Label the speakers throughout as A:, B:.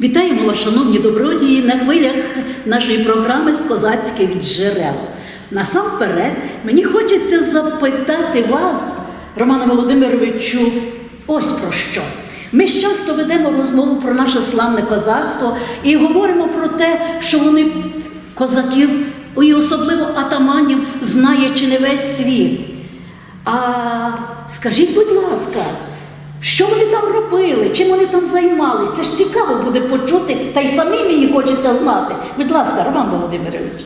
A: Вітаємо вас, шановні добродії, на хвилях нашої програми з козацьких джерел. Насамперед, мені хочеться запитати вас, Романа Володимировичу, ось про що. Ми часто ведемо розмову про наше славне козацтво і говоримо про те, що вони козаків, і особливо атаманів, знає чи не весь світ. А скажіть, будь ласка, що вони там робили, чим вони там займалися? Це ж цікаво буде почути, та й самі мені хочеться знати. Будь ласка, Роман Володимирович.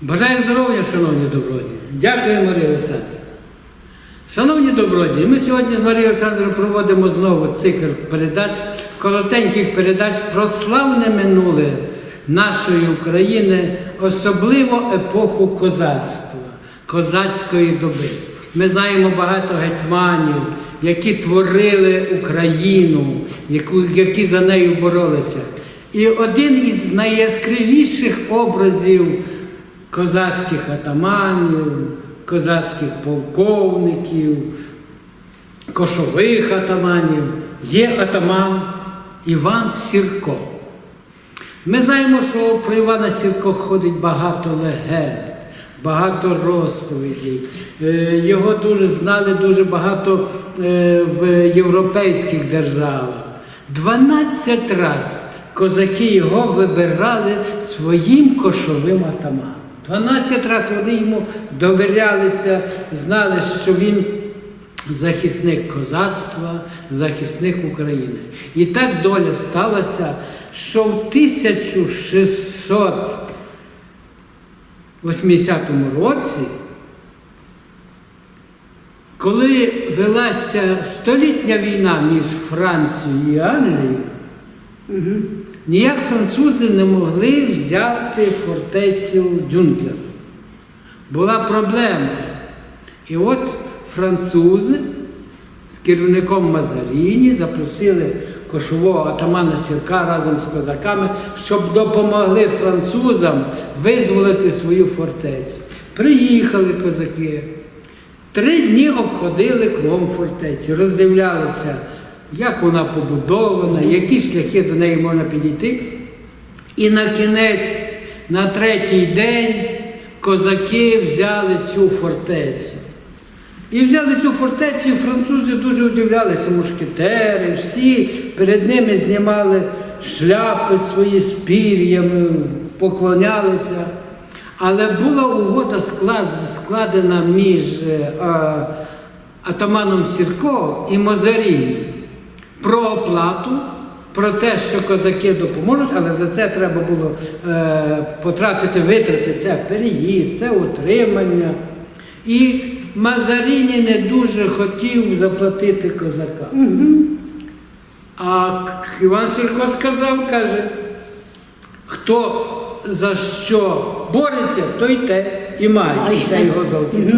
B: Бажаю здоров'я, шановні добродії. Дякую, Марія Олександрівна. Шановні добродії, ми сьогодні з Марією Олександрівною проводимо знову цикл передач, коротеньких передач про славне минуле нашої України, особливо епоху козацтва, козацької доби. Ми знаємо багато гетьманів, які творили Україну, які за нею боролися. І один із найяскравіших образів козацьких атаманів, козацьких полковників, кошових атаманів є атаман Іван Сірко. Ми знаємо, що про Івана Сірко ходить багато легенд, багато розповідей. Е, Його дуже знали дуже багато е, в європейських державах. 12 разів козаки його вибирали своїм кошовим атаманом. 12 разів вони йому довірялися, знали, що він захисник козацтва, захисник України. І так доля сталася, що в 1680 році, коли велася столітня війна між Францією і Англією, ніяк французи не могли взяти фортецю Дюнкер. Була проблема. І от французи з керівником Мазаріні запросили кошового атамана Сірка разом з козаками, щоб допомогли французам визволити свою фортецю. Приїхали козаки. Три дні обходили кругом фортеці, роздивлялися, як вона побудована, які шляхи до неї можна підійти. І на кінець, на третій день, козаки взяли цю фортецю. І взяли цю фортецю, французи дуже удивлялися, мушкетери, всі перед ними знімали шляпи свої з пір'ями, поклонялися. Але була угода складена між е, а, атаманом Сірко і Мазаріні про оплату, про те, що козаки допоможуть, але за це треба було е, потратити витрати, це переїзд, це утримання. І Мазаріні не дуже хотів заплатити козакам. А Іван Сірко сказав, каже, хто за що бореться, той те і має. Це його золоті.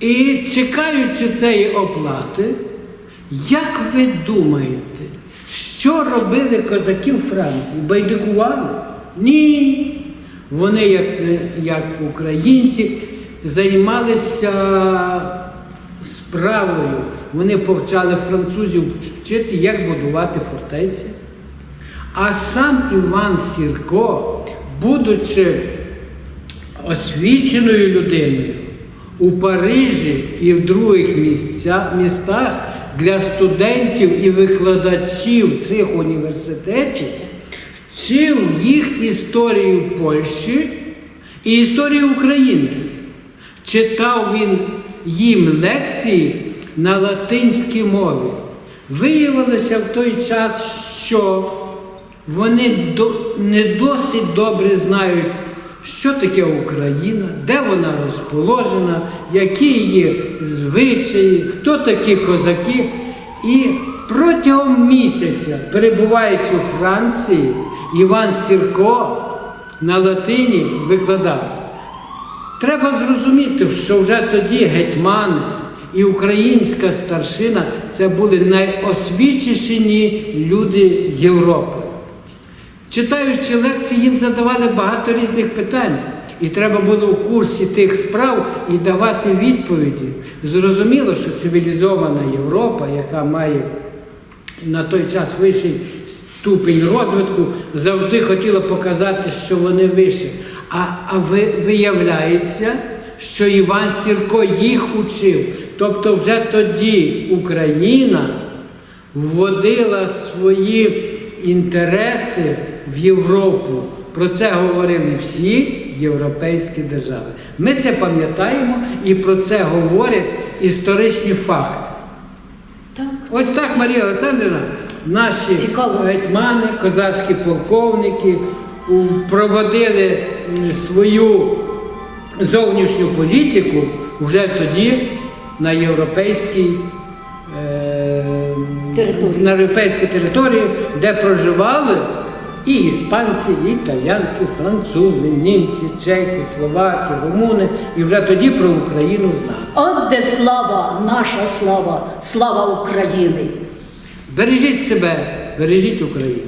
B: І чекаючи цієї оплати, як ви думаєте, що робили козаки в Франції? Байдикували? Ні. Вони, як, як українці, займалися справою. Вони повчали французів вчити, як будувати фортеці. А сам Іван Сірко, будучи освіченою людиною у Парижі і в других містах для студентів і викладачів цих університетів, вчив їх історію Польщі і історію України. Читав він їм лекції на латинській мові. Виявилося в той час, що вони не досить добре знають, що таке Україна, де вона розположена, які її звичаї, хто такі козаки. І протягом місяця, перебуваючи у Франції, Іван Сірко на латині викладав. Треба зрозуміти, що вже тоді гетьмани і українська старшина це були найосвічішені люди Європи. Читаючи лекції, їм задавали багато різних питань. І треба було в курсі тих справ і давати відповіді. Зрозуміло, що цивілізована Європа, яка має на той час вищий ступінь розвитку, завжди хотіла показати, що вони вище. А, а ви, виявляється, що Іван Сірко їх учив. Тобто вже тоді Україна вводила свої інтереси в Європу. Про це говорили всі європейські держави. Ми це пам'ятаємо і про це говорять історичні факти.
A: Так.
B: Ось так, Марія Олександрівна, наші
A: Цікаво.
B: гетьмани, козацькі полковники проводили свою зовнішню політику вже тоді на європейській. е,
A: Території.
B: На європейську територію, де проживали і іспанці, і італійці, французи, німці, чехи, словаки, румуни, і вже тоді про Україну знали.
A: От де слава, наша слава, слава України.
B: Бережіть себе, бережіть Україну.